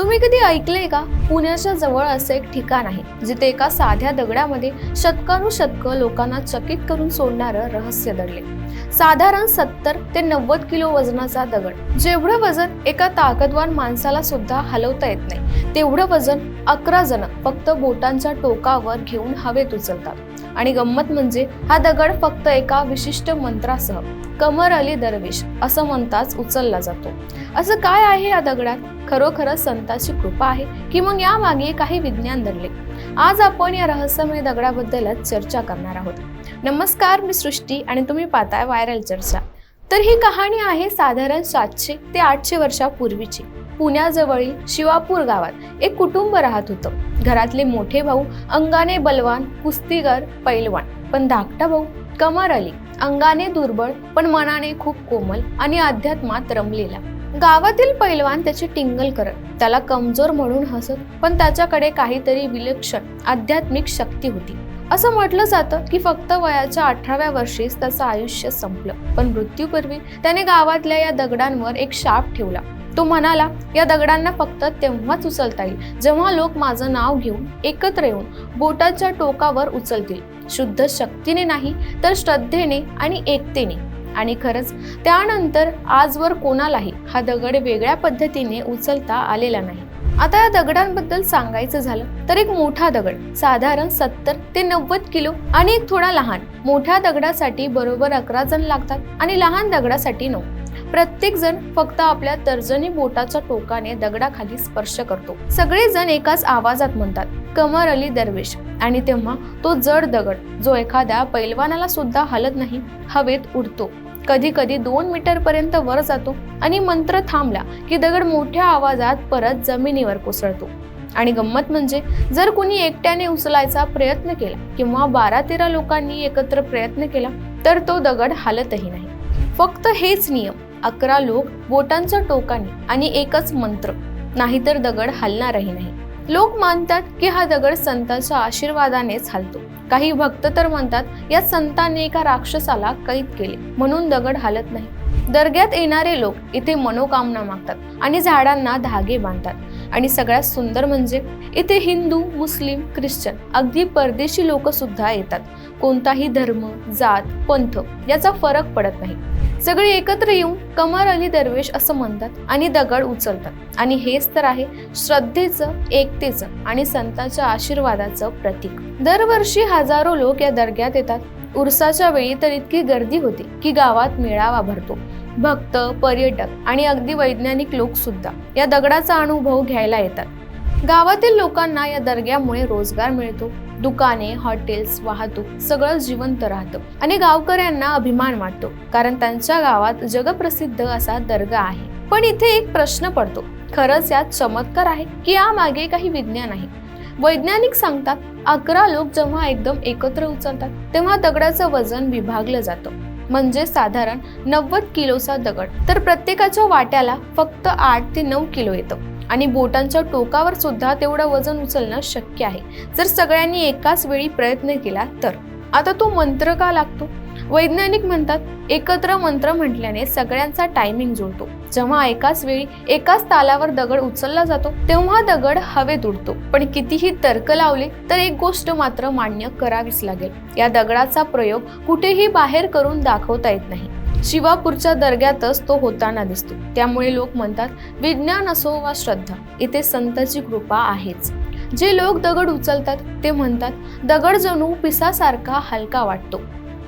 तुम्ही कधी ऐकले का? पुण्याच्या जवळ असं एक ठिकाण आहे जिथे एका साध्या दगडामध्ये शतकानुशतकं लोकांना चकित करून सोडणारं रहस्य दडले. साधारण सत्तर ते नव्वद किलो वजनाचा दगड. जेवढं वजन एका ताकदवान माणसाला सुद्धा हलवता येत नाही तेवढं वजन अकरा जण फक्त बोटांच्या टोकावर घेऊन हवेत उचलतात. आणि गंमत म्हणजे हा दगड फक्त एका विशिष्ट मंत्रासह कमर अली दरवेश असं म्हणताच उचलला जातो. असं काय आहे या दगडात? खरोखरच संताची कृपा आहे की मग यामागे काही विज्ञान धरले? आज आपण या रहस्यमय दगडाबद्दलच चर्चा करणार आहोत. नमस्कार मी सृष्टी आणि तुम्ही पाहता आहे व्हायरल चर्चा? तर ही कहाणी आहे साधारण सातशे ते आठशे वर्षापूर्वीची. पुण्याजवळील शिवापूर गावात एक कुटुंब राहत होतं. घरातले मोठे भाऊ अंगाने बलवान कुस्तीगर पैलवान. पण धाकटा भाऊ कमर अली. अंगाने दुर्बळ पण मनाने खूप कोमल आणि अध्यात्मात रमलेला. गावातील पैलवान त्याची टिंगल करत त्याला कमजोर म्हणून हसत पण त्याच्याकडे काहीतरी विलक्षण आध्यात्मिक शक्ती होती. असं म्हटलं जातं की फक्त वयाच्या अठराव्या वर्षीच त्याचं आयुष्य संपलं पण मृत्यूपूर्वी त्याने गावातल्या या दगडांवर एक शाप ठेवला. तो म्हणाला या दगडांना फक्त तेव्हाच उचलता येईल. जेव्हा लोक माझं नाव घेऊन एकत्र येऊन बोटाच्या टोकावर उचलतील शुद्ध शक्तीने नाही तर श्रद्धेने आणि एकतेने. आणि खरंच त्यानंतर आजवर कोणालाही हा दगड वेगळ्या पद्धतीने उचलता आलेला नाही. आता या दगडांबद्दल सांगायचं झालं तर एक मोठा दगड साधारण सत्तर ते नव्वद किलो आणि एक थोडा लहान. मोठ्या दगडासाठी बरोबर अकरा जण लागतात आणि लहान दगडासाठी नऊ. प्रत्येकजण फक्त आपल्या तर्जनी बोटाच्या टोकाने दगडाखाली स्पर्श करतो. सगळेजण एकाच आवाजात म्हणतात कमर अली दरवेश. आणि तेव्हा तो जड दगड जो एखाद्या पैलवानाला सुद्धा हलत नाही हवेत उडतो. कधी कधी दोन मीटर पर्यंत वर जातो आणि मंत्र थांबला की दगड मोठ्या आवाजात परत जमिनीवर कोसळतो. आणि गंमत म्हणजे जर कुणी एकट्याने उचलायचा प्रयत्न केला किंवा बारा तेरा लोकांनी एकत्र प्रयत्न केला तर तो दगड हालतही नाही. फक्त हेच नियम अकरा लोक बोटांच्या टोकाने आणि एकच मंत्र. नाहीतर दगड हलणारही नाही. लोक मानतात की हा दगड संतांच्या आशीर्वादानेच हलतो. काही भक्त तर म्हणतात या संतांनी एका राक्षसाला कैद केले म्हणून दगड हालत नाही. दर्ग्यात येणारे लोक इथे मनोकामना मागतात आणि झाडांना धागे बांधतात. आणि सगळ्यात सुंदर म्हणजे इथे हिंदू मुस्लिम ख्रिश्चन अगदी परदेशी लोक सुद्धा येतात. कोणताही धर्म जात पंथ याचा फरक पडत नाही. सगळे एकत्र येऊन कमर अली दरवेश असं म्हणतात आणि दगड उचलतात. आणि हेच तर आहे श्रद्धेचं एकतेचं आणि संतांच्या आशीर्वादाचं प्रतीक. दरवर्षी हजारो लोक या दर्ग्यात येतात. उरसाच्या वेळी तर इतकी गर्दी होते की गावात मेळावा भरतो. भक्त पर्यटक आणि अगदी वैज्ञानिक लोक सुद्धा या दगडाचा अनुभव घ्यायला येतात. गावातील लोकांना या दर्ग्यामुळे रोजगार मिळतो. दुकाने हॉटेल्स वाहतूक सगळं जिवंत राहतं आणि गावकऱ्यांना अभिमान वाटतो. कारण त्यांच्या गावात जगप्रसिद्ध असा दर्गा आहे. पण इथे एक प्रश्न पडतो. खरंच यात चमत्कार आहे की यामागे काही विज्ञान आहे? वैज्ञानिक सांगतात अकरा लोक जेव्हा एकदम एकत्र उचलतात तेव्हा दगडाचं वजन विभागलं जातं. म्हणजे साधारण नव्वद किलोचा दगड. तर प्रत्येकाच्या वाट्याला फक्त आठ ते नऊ किलो येतं. आणि बोटांच्या टोकावर सुद्धा तेवढं वजन उचलणं शक्य आहे. जर सगळ्यांनी एकाच वेळी प्रयत्न केला तर. आता तो मंत्र का लागतो? वैज्ञानिक म्हणतात एकत्र मंत्र म्हटल्याने सगळ्यांचा टायमिंग जुळतो. जेव्हा एकाच वेळी एकाच तालावर दगड उचलला जातो तेव्हा दगड हवेत उडतो पण कितीही तर्क लावले तर एक गोष्ट मात्र मान्य करावीच लागेल. या दगडाचा प्रयोग कुठेही बाहेर करून दाखवता येत नाही. शिवापूरच्या दर्ग्यातच तो होताना दिसतो. त्यामुळे लोक म्हणतात विज्ञान असो वा श्रद्धा इथे संताची कृपा आहेच. जे लोक दगड उचलतात ते म्हणतात दगड जणू पिसासारखा हलका वाटतो.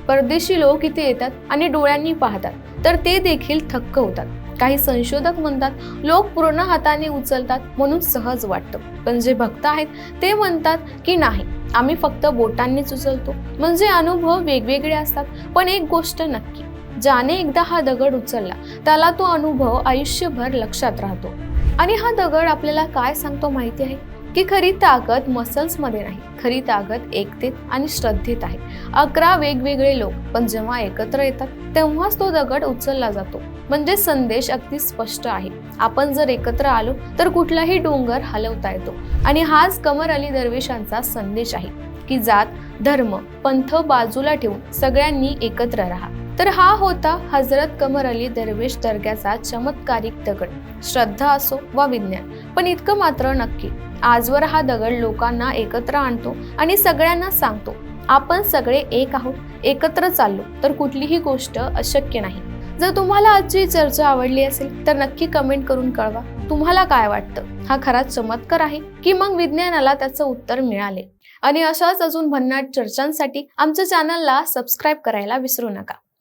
परदेशी लोक इथे येतात आणि डोळ्यांनी पाहतात तर ते देखील थक्क होतात. काही संशोधक म्हणतात लोक पूर्ण हाताने उचलतात म्हणून सहज वाटतं. पण जे भक्त आहेत ते म्हणतात की नाही आम्ही फक्त बोटांनीच उचलतो. म्हणजे अनुभव वेगवेगळे असतात पण एक गोष्ट नक्की ज्याने एकदा हा दगड उचलला त्याला तो अनुभव आयुष्यभर लक्षात राहतो. आणि हा दगड आपल्याला काय सांगतो माहिती आहे? की खरी ताकद मसल्समध्ये नाही. खरी ताकद एकतेत आणि श्रद्धेत आहे. अकरा वेगवेगळे लोक पण जेव्हा एकत्र येतात तेव्हाच तो दगड उचलला जातो. म्हणजे संदेश अगदी स्पष्ट आहे. आपण जर एकत्र आलो तर कुठलाही डोंगर हलवता येतो. आणि हाच कमर अली दरवेशांचा संदेश आहे की जात धर्म पंथ बाजूला ठेवून सगळ्यांनी एकत्र राहा. तर हा होता हजरत कमर अली दरवेश दर्ग्याचा चमत्कारिक दगड. श्रद्धा असो वा विज्ञान पण इतकं मात्र नक्की. आजवर हा दगड लोकांना एकत्र आणतो आणि सगळ्यांना सांगतो. आपण सगळे एक आहोत एकत्र चाललो तर कुठलीही गोष्ट अशक्य नाही. जर तुम्हाला आजची चर्चा आवडली असेल तर नक्की कमेंट करून कळवा. तुम्हाला काय वाटतं? हा खरा चमत्कार आहे की मग विज्ञानाला त्याचं उत्तर मिळाले? आणि अशाच अजून भन्नाट चर्चांसाठी आमच्या चॅनलला सबस्क्राईब करायला विसरू नका.